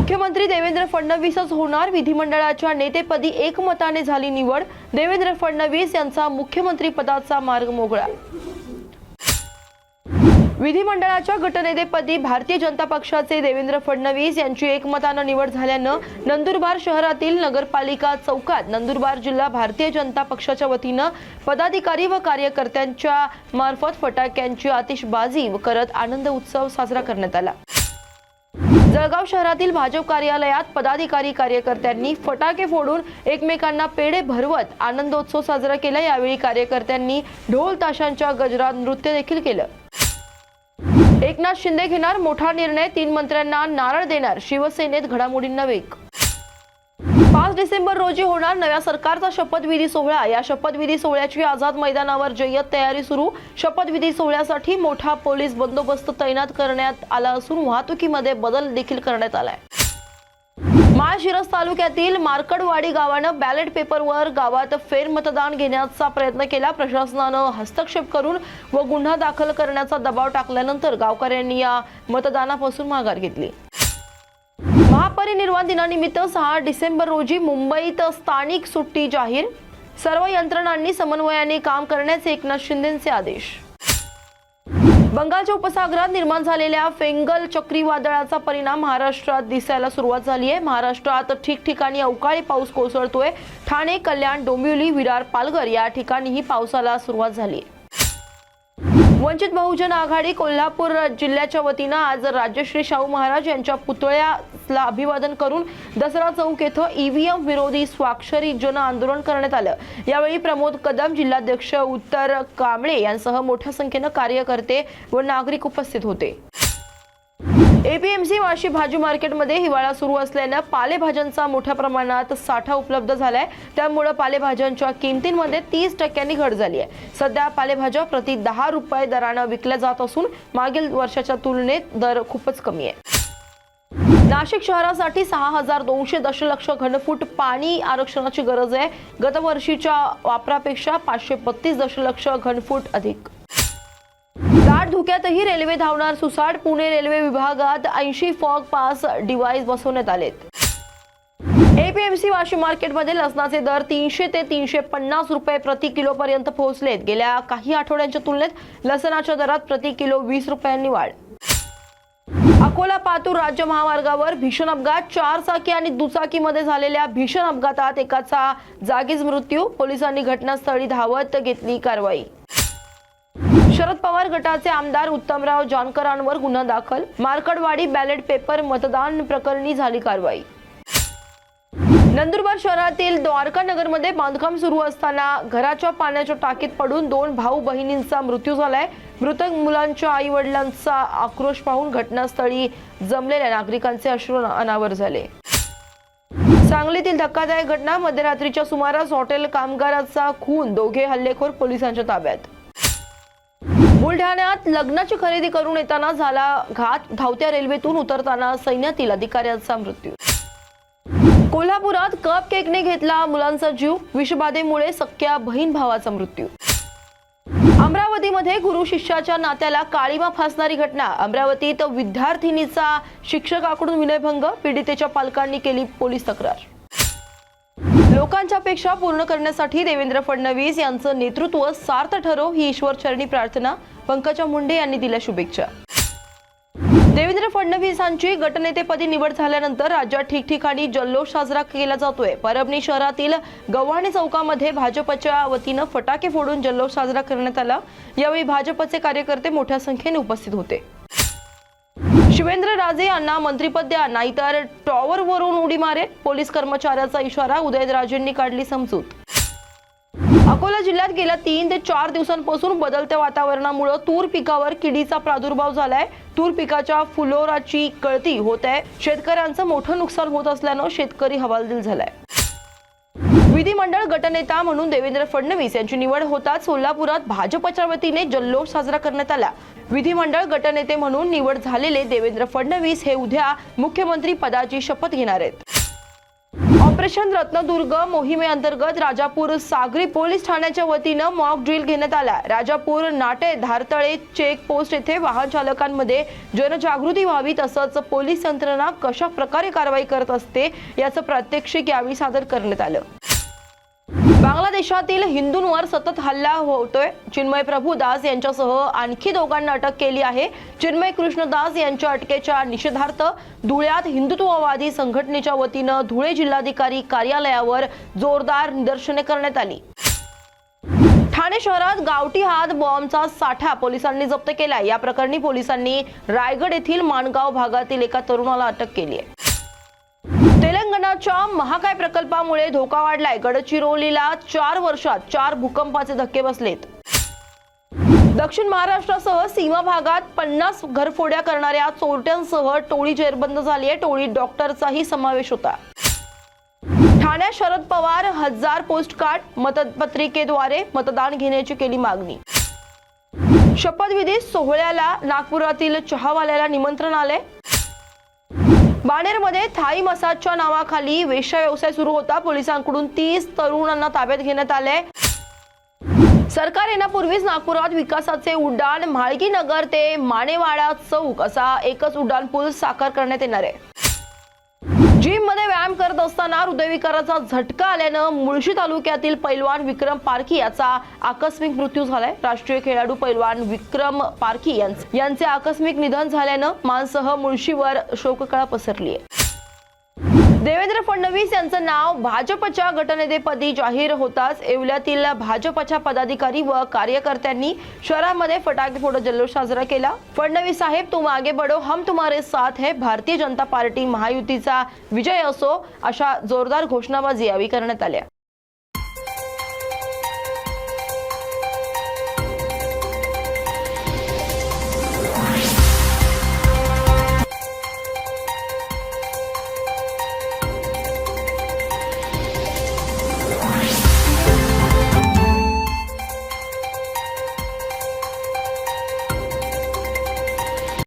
मुख्यमंत्री देवेंद्र फडणवीसच होणार. विधिमंडळाच्या नेतेपदी एकमताने झाली निवड. देवेंद्र फडणवीस यांचा मुख्यमंत्री पदाचा मार्ग मोकळा. विधिमंडळाच्या गटनेतेपदी भारतीय जनता पक्षाचे देवेंद्र फडणवीस यांची एकमतानं निवड झाल्यानं नंदुरबार शहरातील नगरपालिका चौकात नंदुरबार जिल्हा भारतीय जनता पक्षाच्या वतीनं पदाधिकारी व कार्यकर्त्यांच्या मार्फत फटाक्यांची आतिषबाजी करत आनंद उत्सव साजरा करण्यात आला. जळगाव शहरातील भाजप कार्यालयात पदाधिकारी कार्यकर्त्यांनी फटाके फोडून एकमेकांना पेढे भरवत आनंदोत्सव साजरा केला. यावेळी कार्यकर्त्यांनी ढोल ताशांच्या गजरात नृत्य देखील केलं. एकनाथ शिंदे घेणार मोठा निर्णय तीन मंत्र्यांना नारळ देणार शिवसेनेत घडामोडींना वेग पाच डिसेंबर रोजी होणार नव्या सरकारचा शपथविधी सोहळा. या शपथविधी सोहळ्याची आझाद मैदानावर जय्यत तयारी सुरू. शपथविधी सोहळ्यासाठी मोठा पोलीस बंदोबस्त तैनात करण्यात आला असून वाहतुकीमध्ये बदल देखील करण्यात आलाय. माळशिरस तालुक्यातील मार्कडवाडी गावानं बॅलेट पेपरवर गावात फेरमतदान घेण्याचा प्रयत्न केला. प्रशासनानं हस्तक्षेप करून व गुन्हा दाखल करण्याचा दबाव टाकल्यानंतर गावकऱ्यांनी या मतदानापासून माघार घेतली. महापरिनिर्वाण दिनानिमित्त सहा डिसेंबर रोजी मुंबईत स्थानिक सुट्टी जाहीर. सर्व यंत्रणांनी समन्वयाने काम करण्याचे एकनाथ शिंदेचे आदेश. बंगालच्या उपसागरात निर्माण झालेल्या फेंगल चक्रीवादळाचा परिणाम महाराष्ट्रात दिसायला सुरुवात झाली आहे. महाराष्ट्रात ठिकठिकाणी अवकाळी पाऊस कोसळतोय. ठाणे कल्याण डोंबिवली विरार पालघर या ठिकाणीही पावसाला सुरुवात झाली आहे. वंचित बहुजन आघाडी कोल्हापूर जिल्ह्याच्या वतीनं आज राजश्री शाहू महाराज यांच्या पुतळ्या पुतळ्याला अभिवादन करून दसरा चौक येथे ईव्हीएम विरोधी स्वाक्षरी जन आंदोलन करण्यात आलं. यावेळी प्रमोद कदम जिल्हाध्यक्ष उत्तर कांबळे यांसह मोठ्या संख्येनं कार्यकर्ते व नागरिक उपस्थित होते. एपीएमसी वाशी भाजी मार्केटमध्ये हिवाळा सुरू असल्यानं पालेभाज्यांचा मोठ्या प्रमाणात साठा उपलब्ध झालाय. त्यामुळे पालेभाज्यांच्या किमतींमध्ये तीस टक्क्यांनी घट झाली आहे सध्या पालेभाज्या प्रति दहा रुपये दरानं विकल्या जात असून मागील वर्षाच्या तुलनेत दर खूपच कमी आहे. नाशिक शहरासाठी सहा हजार दोनशे दशलक्ष घनफूट पाणी आरक्षणाची गरज आहे. गतवर्षीच्या वापरापेक्षा पाचशे बत्तीस दशलक्ष घनफूट अधिक. दाट धुक्यातही रेल्वे धावणार सुसाट. पुणे रेल्वे विभागात ऐंशी फॉग पास डिव्हाइस बसवण्यात आलेत. एपीएमसी वाशी मार्केटमध्ये लसणाचे दर तीनशे ते तीनशे पन्नास रुपये प्रति किलो पर्यंत पोहोचलेत. गेल्या काही आठवड्यांच्या तुलनेत लसणाच्या दरात प्रति किलो वीस रुपयांनी वाढ. अकोला पातूर राज्य महामार्गावर भीषण अपघात चार चाकी आणि दुचाकीमध्ये झालेल्या भीषण अपघातात एकाचा जागीच मृत्यू पोलिसांनी घटनास्थळी धावत घेतली कारवाई. शरद पवार गटाचे आमदार उत्तमराव जानकरांवर गुन्हा दाखल मार्कडवाडी बॅलेट पेपर मतदान प्रकरणी झाली कारवाई. नंदुरबार शहरातील द्वारका नगरमध्ये बांधकाम सुरू असताना घराच्या पाण्याच्या टाकीत पडून दोन भाऊ बहिणींचा मृत्यू झालाय. मृतक मुलांच्या आई वडिलांचा आक्रोश पाहून घटनास्थळी जमलेल्या नागरिकांचे अश्रू अनावर झाले. सांगलीतील धक्कादायक घटना मध्यरात्रीच्या सुमारास हॉटेल कामगाराचा खून दोघे हल्लेखोर पोलिसांच्या ताब्यात. बुलढाण्यात लग्नाची खरेदी करून येताना झाला घात धावत्या रेल्वेतून उतरताना सैन्यातील अधिकाऱ्याचा मृत्यू कोल्हापुरात कप केकने घेतला मुलांचा जीव. विषबाधेमुळे सख्या बहीण भावाचा मृत्यू. अमरावतीमध्ये गुरु शिष्याच्या नात्याला काळीमा फासणारी घटना. अमरावतीत विद्यार्थिनीचा शिक्षकाकडून विनयभंग. पीडितेच्या पालकांनी केली पोलीस तक्रार. लोकांच्या अपेक्षा पूर्ण करण्यासाठी देवेंद्र फडणवीस यांचं नेतृत्व सार्थ ठरो ही ईश्वरचरणी प्रार्थना. पंकजा मुंडे यांनी दिल्या शुभेच्छा. देवेंद्र फडणवीसांची गटनेतेपदी निवड झाल्यानंतर राज्यात ठिकठिकाणी जल्लोष साजरा केला जातोय. परभणी शहरातील गव्हाणे चौकामध्ये भाजपच्या वतीनं फटाके फोडून जल्लोष साजरा करण्यात आला. यावेळी भाजपचे कार्यकर्ते मोठ्या संख्येने उपस्थित होते. शिवेंद्र राजे यांना मंत्रिपद द्या नाहीतर टॉवरवरून उडी मारेल. पोलीस कर्मचाऱ्याचा इशारा उदयनराजेंनी काढली समजूत. अकोला जिल्ह्यात गेल्या तीन ते चार दिवसांपासून बदलत्या वातावरणामुळे तूर पिकावर किडीचा प्रादुर्भाव झालाय. तूर पिकाच्या फुलोराची कळती होत आहे. शेतकऱ्यांचं मोठं नुकसान होत असल्यानं शेतकरी हवालदिल झालाय. विधिमंडळ गटनेता म्हणून देवेंद्र फडणवीस यांची निवड होताच सोलापुरात भाजपच्या वतीने जल्लोष साजरा करण्यात आला. विधिमंडळ गटनेते म्हणून निवड झालेले देवेंद्र फडणवीस हे उद्या मुख्यमंत्री पदाची शपथ घेणार आहेत. ऑपरेशन रत्नदुर्ग मोहिमेअंतर्गत राजापूर सागरी पोलीस ठाण्याच्या वतीनं मॉक ड्रिल घेण्यात आला. राजापूर नाटे धारतळे चेक पोस्ट येथे वाहन चालकांमध्ये जनजागृती व्हावी तसंच पोलीस यंत्रणा कशा प्रकारे कारवाई करत असते याचं प्रात्यक्षिक यावेळी सादर करण्यात आलं. बांगलादेशातील हिंदूंवर सतत हल्ला हो- होतोय. चिन्मय प्रभुदास यांच्यासह आणखी दोघांना अटक केली आहे. चिन्मय कृष्णदास यांच्या अटकेच्या निषेधार्थ धुळ्यात हिंदुत्ववादी संघटनेच्या वतीनं धुळे जिल्हाधिकारी कार्यालयावर जोरदार निदर्शने करण्यात आली. ठाणे शहरात गावठी हात बॉम्बचा साठा पोलिसांनी जप्त केलाय. या प्रकरणी पोलिसांनी रायगड येथील माणगाव भागातील एका तरुणाला अटक केली आहे. तेलंगणाच्या महाकाय प्रकल्पामुळे धोका वाढलाय. गडचिरोलीला चार वर्षात चार भूकंपाचे धक्के बसलेत. दक्षिण महाराष्ट्रासह सीमा भागात पन्नास घरफोड्या करणाऱ्या चोरट्यांसह टोळी जेरबंद झाली आहे. टोळीत डॉक्टरचाही समावेश होता. ठाण्यात शरद पवार हजार पोस्टकार्ड मतपत्रिकेद्वारे मतदान घेण्याची केली मागणी. शपथविधी सोहळ्याला नागपुरातील चहावाल्याला निमंत्रण आले बाणेरमध्ये थाई मसाजच्या नावाखाली वेश्या व्यवसाय सुरू होता. पोलिसांकडून तीस तरुणांना ताब्यात घेण्यात आले सरकार येण्यापूर्वीच नागपुरात विकासाचे उड्डाण. म्हाळगी नगर ते मानेवाडा चौक असा एकच उड्डाण पूल साकार करण्यात येणार आहे. जिममध्ये व्यायाम करत असताना हृदयविकाराचा झटका आल्यानं मुळशी तालुक्यातील पैलवान विक्रम पारखी याचा आकस्मिक मृत्यू झालाय. राष्ट्रीय खेळाडू पैलवान विक्रम पारखी यांचे आकस्मिक निधन झाल्यानं मानसह मुळशीवर शोककळा पसरली आहे देवेंद्र फडणवीस यांचं नाव भाजपच्या गटनेतेपदी जाहीर होताच येवल्यातील भाजपच्या पदाधिकारी व कार्यकर्त्यांनी शहरामध्ये फटाकेफोड जल्लोष साजरा केला. फडणवीस साहेब तुम आगे बढो हम तुम्हारे साथ है. भारतीय जनता पार्टी महायुतीचा विजय असो अशा जोरदार घोषणाबाजी यावेळी करण्यात आल्या.